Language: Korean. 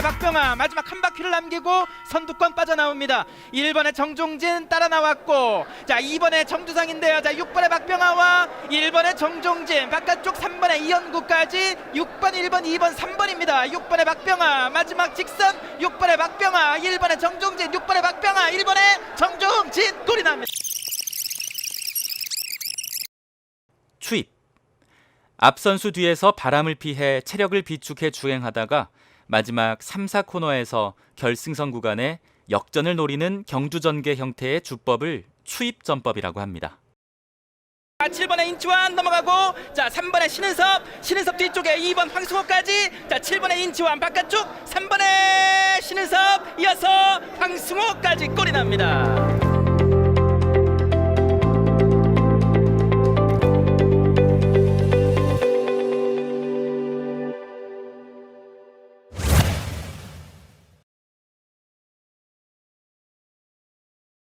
박병아 마지막 한 바퀴를 남기고 선두권 빠져나옵니다. 1번의 정종진 따라 나왔고 자 2번의 정주상인데요. 자 6번의 박병아와 1번의 정종진 바깥쪽 3번의 이현구까지 6번 1번 2번 3번입니다. 6번의 박병아 마지막 직선 6번의 박병아 1번의 정종진 6번의 박병아 1번의 정종진 골이 납니다. 추입. 앞 선수 뒤에서 바람을 피해 체력을 비축해 주행하다가 마지막 3, 4 코너에서 결승선 구간에 역전을 노리는 경주전개 형태의 주법을 추입 전법이라고 합니다. 자, 7번의 인치환 넘어가고 자 3번의 신은섭 신은섭 뒤쪽에 2번 황승호까지 자 7번의 인치환 바깥쪽 3번의 신은섭 이어서 황승호까지 골이 납니다